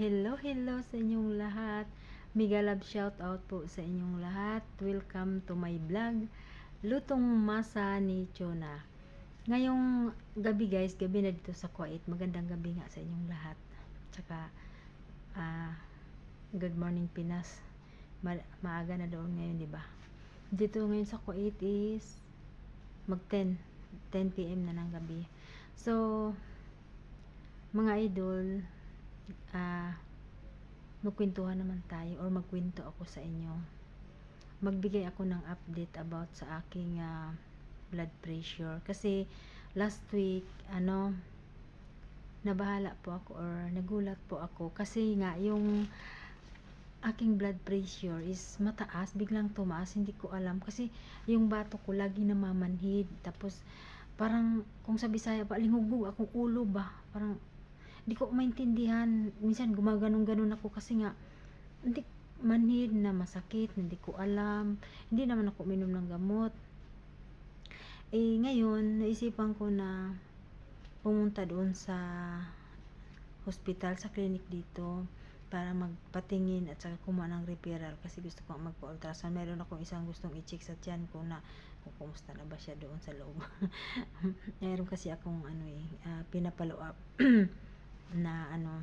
hello, hello sa inyong lahat. Mega love shout out po sa inyong lahat. Welcome to my vlog. Lutong masa ni Chona. Ngayong gabi guys, gabi na dito sa Kuwait. Magandang gabi nga sa inyong lahat. Tsaka, ah, good morning Pinas. Ma- maaga na doon ngayon, di ba? Dito ngayon sa Kuwait is mag 10, 10 p.m. na ng gabi. So, mga idol, ah, magkwentuhan naman tayo or magkwento ako sa inyo. Magbigay ako ng update about sa aking ah, blood pressure. Kasi, last week, ano, nabahala po ako or nagulat po ako. Kasi nga, yung aking blood pressure is mataas, biglang tumaas, hindi ko alam. Kasi, yung bato ko lagi namamanhid. Tapos, parang, kung sa Bisaya pa, linghugog akong ulo ba? Parang, hindi ko maintindihan. Minsan gumaganon-ganon ako kasi nga hindi manhid na masakit, hindi ko alam. Hindi naman ako minom ng gamot. Eh ngayon, naisipan ko na pumunta doon sa hospital, sa clinic dito para magpatingin at saka kumuha ng referral kasi gusto ko magpa-ultrasound. Meron akong isang gustong i-check sa tiyan ko na kung kumusta na ba siya doon sa loob. Meron kasi akong ano eh, uh, pinapalo up na ano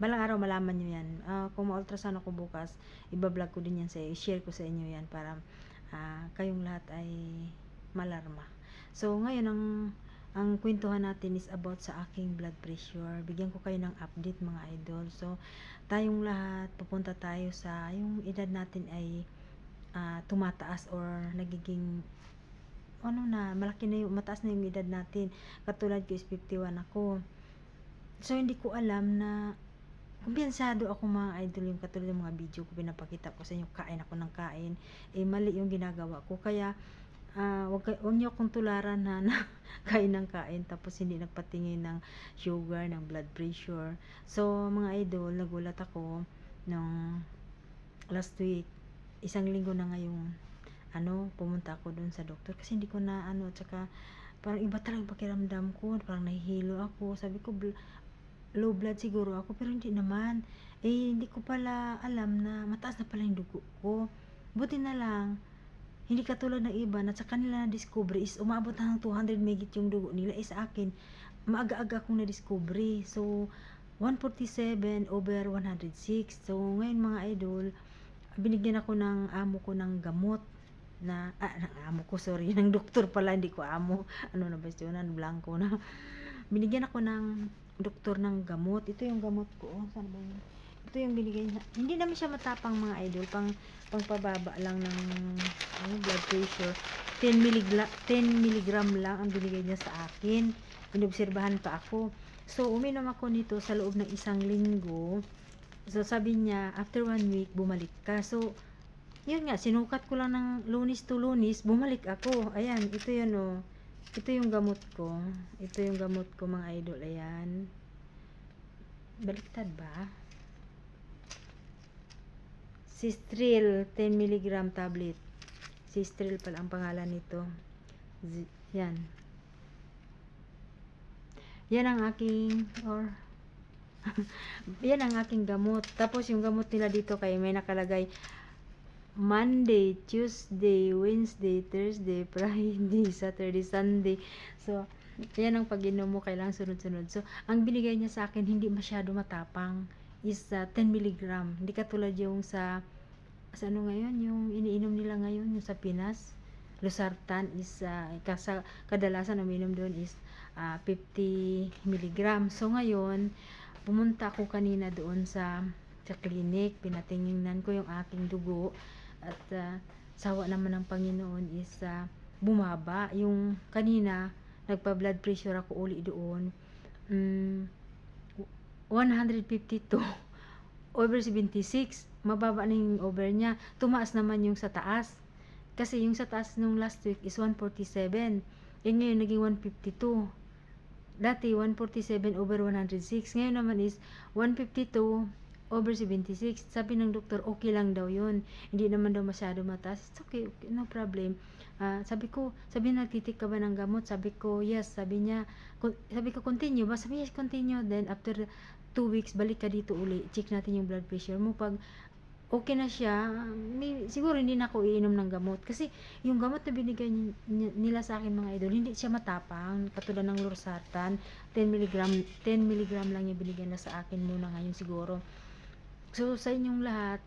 balang araw malaman nyo yan. Uh, kung ma-ultrasound ako bukas ibablog ko din yan sa share ko sa inyo yan para uh, kayong lahat ay malarma. So ngayon ang ang kwentuhan natin is about sa aking blood pressure. Bigyan ko kayo ng update mga idol. So tayong lahat pupunta tayo sa yung edad natin ay uh, tumataas or nagiging ano na malaki na yung mataas na yung edad natin. Katulad ko is 51 ako So, hindi ko alam na kumpiyensado ako mga idol yung katulad ng mga video ko pinapakita ko sa inyo kain ako ng kain. Eh mali yung ginagawa ko. Kaya uh, wag, wag niyo akong tularan na, na kain ng kain tapos hindi nagpatingin ng sugar ng blood pressure. So mga idol nagulat ako nung last week. Isang linggo na ngayong ano pumunta ako doon sa doktor kasi hindi ko na ano at saka parang iba talagang pakiramdam ko parang nahihilo ako. Sabi ko low blood siguro ako pero hindi naman. Eh hindi ko pala alam na mataas na pala yung dugo ko. Buti na lang hindi katulad ng iba na sa kanila na discover is umabot na ng 200 megit yung dugo nila. Is akin maaga-aga akong na-discovery. So 147 over 106 so ngayon mga idol binigyan ako ng amo ko ng gamot na ah, ng amo ko sorry ng doktor pala hindi ko amo. Ano na ba yun? Blanco na. Binigyan ako ng doktor ng gamot. Ito yung gamot ko. Oh, saan ba yun? Ito yung binigay niya. Hindi naman siya matapang mga idol. Pang, pang pababa lang ng ano, blood pressure. 10 mg, 10 mg lang ang binigay niya sa akin. Inobserbahan pa ako. So, uminom ako nito sa loob ng isang linggo. So, sabi niya, after one week, bumalik ka. So, yun nga, sinukat ko lang ng lunis to lunis, bumalik ako. Ayan, ito yun oh. Ito yung gamot ko. Ito yung gamot ko mga idol. Ayan. Baliktad ba? Sistril 10 mg tablet. Sistril pala ang pangalan nito. Z yan. Yan ang aking or yan ang aking gamot. Tapos yung gamot nila dito kay may nakalagay Monday, Tuesday, Wednesday, Thursday, Friday, Saturday, Sunday. So, yan ang pag-inom mo, kailangan sunod-sunod. So, ang binigay niya sa akin, hindi masyado matapang, is uh, 10 mg. Hindi katulad yung sa, sa ano ngayon, yung iniinom nila ngayon, yung sa Pinas. Losartan is, uh, kasa, kadalasan uminom doon is uh, 50 mg. So, ngayon, pumunta ako kanina doon sa sa clinic, pinatingnan ko yung aking dugo at uh, sawa naman ng Panginoon is uh, bumaba. Yung kanina, nagpa-blood pressure ako uli doon. Um, 152 over 76. Mababa na yung over niya. Tumaas naman yung sa taas. Kasi yung sa taas nung last week is 147. Eh ngayon naging 152. Dati 147 over 106. Ngayon naman is 152 over 76. Sabi ng doktor, okay lang daw yun. Hindi naman daw masyado mataas. It's okay, okay no problem. Ah, sabi ko, sabi nagtitik ka ba ng gamot? Sabi ko, yes. Sabi niya, "Con- sabi ko, continue ba? Sabi yes, continue. Then, after two weeks, balik ka dito uli. Check natin yung blood pressure mo. Pag okay na siya, may, siguro hindi na ako iinom ng gamot. Kasi, yung gamot na binigay ni- ni- nila sa akin mga idol, hindi siya matapang. Katulad ng Losartan, 10 mg, 10 mg lang yung binigyan na sa akin muna ngayon siguro. So, sa inyong lahat,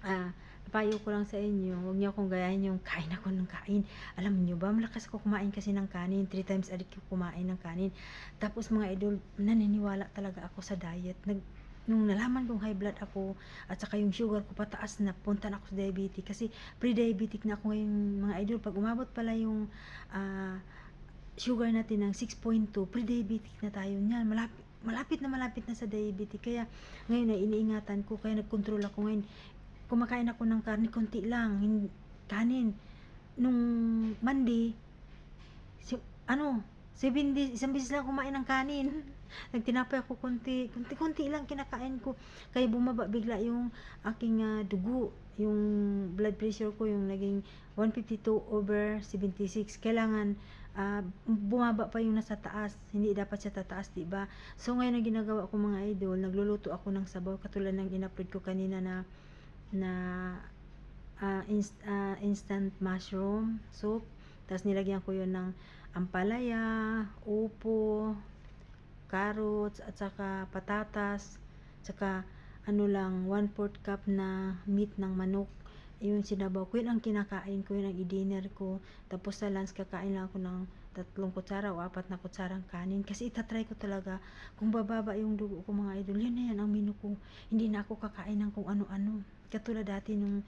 ah, payo ko lang sa inyo, huwag niyo akong gayahin yung kain ako ng kain. Alam niyo ba, malakas ako kumain kasi ng kanin. Three times a day ko kumain ng kanin. Tapos mga idol, naniniwala talaga ako sa diet. Nag, nung nalaman kong high blood ako at saka yung sugar ko pataas na punta na ako sa diabetic kasi pre-diabetic na ako ngayon mga idol pag umabot pala yung ah, sugar natin ng 6.2 pre-diabetic na tayo niyan malapit malapit na malapit na sa diabetic kaya ngayon ay iniingatan ko kaya nagkontrol ako. Ngayon kumakain ako ng karne konti lang kanin. Nung Monday si, ano 7 days isang beses lang kumain ng kanin. Nagtinapay ako konti konti konti lang kinakain ko. Kaya bumaba bigla yung aking ah, dugo yung blood pressure ko yung naging 152 over 76 kailangan ah, bumaba pa yung nasa taas hindi dapat siya tataas di ba so ngayon ang ginagawa ko mga idol nagluluto ako ng sabaw katulad ng in-upload ko kanina na na ah, inst- ah, instant mushroom soup tapos nilagyan ko yun ng ampalaya, upo, carrots, at saka patatas, saka ano lang, 1 4 cup na meat ng manok. Yung sinabaw ko, yun ang kinakain ko, yun ang i-dinner ko. Tapos sa lunch, kakain lang ako ng tatlong kutsara o apat na kutsarang kanin. Kasi itatry ko talaga, kung bababa yung dugo ko mga idol, yun na yan ang menu ko. Hindi na ako kakain ng kung ano-ano. Katulad dati nung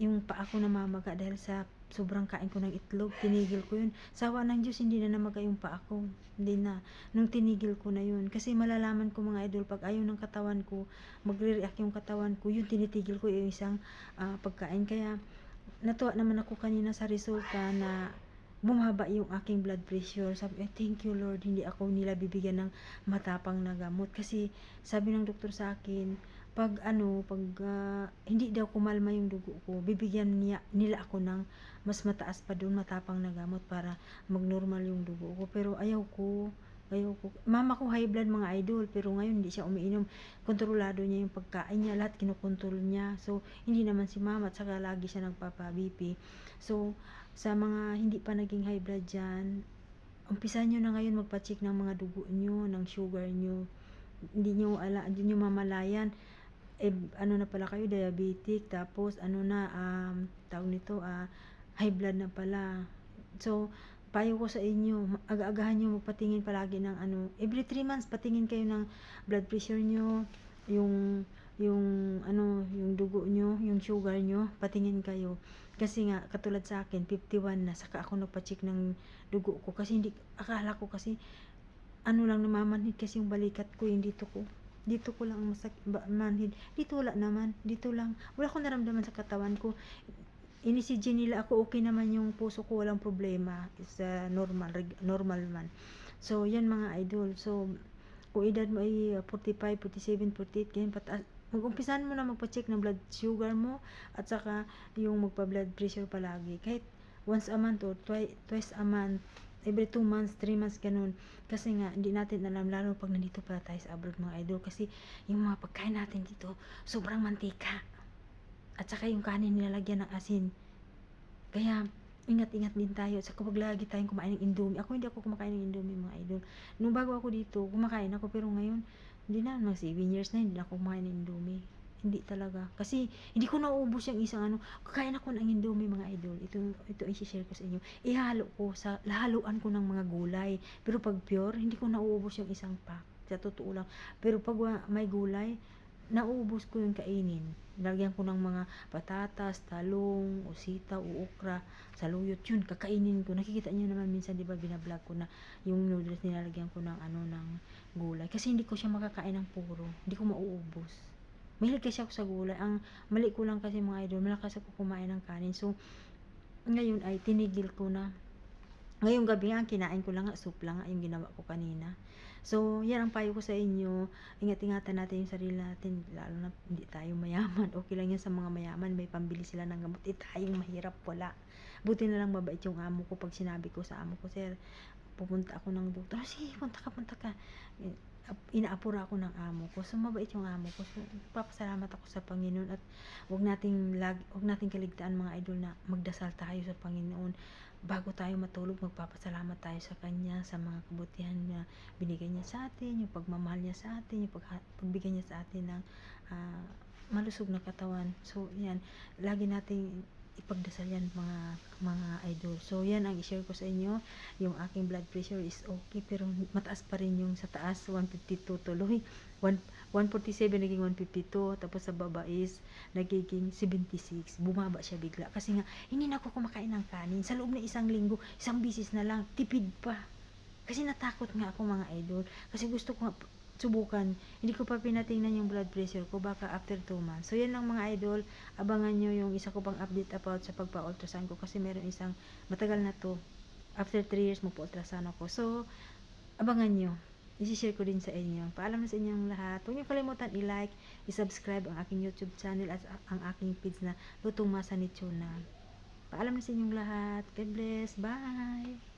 yung pa ako namamaga dahil sa sobrang kain ko ng itlog, tinigil ko yun. Sawa ng Diyos, hindi na namaga yung pa ako. Hindi na. Nung tinigil ko na yun. Kasi malalaman ko mga idol, pag ayaw ng katawan ko, magre-react yung katawan ko, yun tinitigil ko yung isang ah, pagkain. Kaya, natuwa naman ako kanina sa resulta na bumaba yung aking blood pressure. Sabi, eh, thank you Lord, hindi ako nila bibigyan ng matapang na gamot. Kasi, sabi ng doktor sa akin, pag ano, pag ah, hindi daw kumalma yung dugo ko, bibigyan niya, nila ako ng mas mataas pa doon matapang na gamot para magnormal yung dugo ko. Pero ayaw ko, ayaw ko. Mama ko high blood mga idol, pero ngayon hindi siya umiinom. Kontrolado niya yung pagkain niya, lahat kinokontrol niya. So, hindi naman si mama at saka lagi siya nagpapa-BP. So, sa mga hindi pa naging high blood dyan, umpisa nyo na ngayon magpa-check ng mga dugo nyo, ng sugar nyo. Hindi nyo, ala, hindi nyo mamalayan eh, ano na pala kayo, diabetic, tapos ano na, um, tawag nito, ah, high blood na pala. So, payo ko sa inyo, aga-agahan nyo magpatingin palagi ng ano, every 3 months patingin kayo ng blood pressure nyo, yung, yung, ano, yung dugo nyo, yung sugar nyo, patingin kayo. Kasi nga, katulad sa akin, 51 na, saka ako nagpa-check ng dugo ko, kasi hindi, akala ko kasi, ano lang namamanhid kasi yung balikat ko, yung dito ko dito ko lang masak manhid dito wala naman dito lang. Wala akong naramdaman sa katawan ko. Inisig nila ako okay naman yung puso ko walang problema. Is uh, normal normal man. So yan mga idol. So kung edad mo ay uh, 45, 47, 48 ganyan pataas mag-umpisan mo na magpa-check ng blood sugar mo at saka yung magpa-blood pressure palagi. Kahit once a month or twice, twice a month every 2 months, 3 months, ganun. Kasi nga, hindi natin alam, lalo pag nandito pala tayo sa abroad mga idol. Kasi yung mga pagkain natin dito, sobrang mantika. At saka yung kanin nilalagyan ng asin. Kaya, ingat-ingat din tayo. At saka pag lagi tayong kumain ng indomie. Ako hindi ako kumakain ng indomie mga idol. Nung bago ako dito, kumakain ako. Pero ngayon, hindi na, mga 7 years na, hindi na ako kumakain ng indomie. Hindi talaga. Kasi, hindi ko naubos yung isang ano. Kakain ako ng indomie mga idol. Ito, ito ang share ko sa inyo. Ihalo ko sa, lahaluan ko ng mga gulay. Pero pag pure, hindi ko nauubos yung isang pack. Sa totoo lang. Pero pag may gulay, nauubos ko yung kainin. Lagyan ko ng mga patatas, talong, usita, uukra, saluyot. Yun, kakainin ko. Nakikita niyo naman minsan, di ba, binablog ko na yung noodles nilalagyan ko ng ano, ng gulay. Kasi hindi ko siya makakain ng puro. Hindi ko mauubos. Mahilig kasi ako sa gulay. Ang mali ko lang kasi mga idol, malakas ako kumain ng kanin. So, ngayon ay tinigil ko na. Ngayong gabi nga, kinain ko lang nga, soup lang nga yung ginawa ko kanina. So, yan ang payo ko sa inyo. Ingat-ingatan natin yung sarili natin, lalo na hindi tayo mayaman. Okay lang yan sa mga mayaman, may pambili sila ng gamot. Eh, tayong mahirap, wala. Buti na lang mabait yung amo ko pag sinabi ko sa amo ko, sir, pupunta ako ng doktor. Oh, sige, punta ka, punta ka. Ap- Inaapura ako ng amo ko. So, mabait yung amo ko. So, papasalamat ako sa Panginoon at wag nating lag, wag nating kaligtaan mga idol na magdasal tayo sa Panginoon bago tayo matulog magpapasalamat tayo sa kanya sa mga kabutihan na binigay niya sa atin yung pagmamahal niya sa atin yung pag, pagbigay niya sa atin ng ah, malusog na katawan so yan lagi nating ipagdasal yan mga mga idol. So yan ang i-share ko sa inyo. Yung aking blood pressure is okay pero mataas pa rin yung sa taas 152 tuloy. 1, 147 naging 152 tapos sa baba is nagiging 76 bumaba siya bigla. Kasi nga hindi na ako kumakain ng kanin. Sa loob ng isang linggo isang bisis na lang tipid pa. Kasi natakot nga ako mga idol. Kasi gusto ko subukan hindi ko pa pinatingnan yung blood pressure ko baka after 2 months so yan lang mga idol abangan nyo yung isa ko pang update about sa pagpa-ultrasound ko kasi meron isang matagal na to after 3 years magpa-ultrasound ako so abangan nyo i-share ko din sa inyo. Paalam na sa inyong lahat. Huwag niyo kalimutan i-like, i-subscribe ang aking YouTube channel at ang aking page na Lutong Masa ni Tuna. Paalam na sa inyong lahat. God bless. Bye!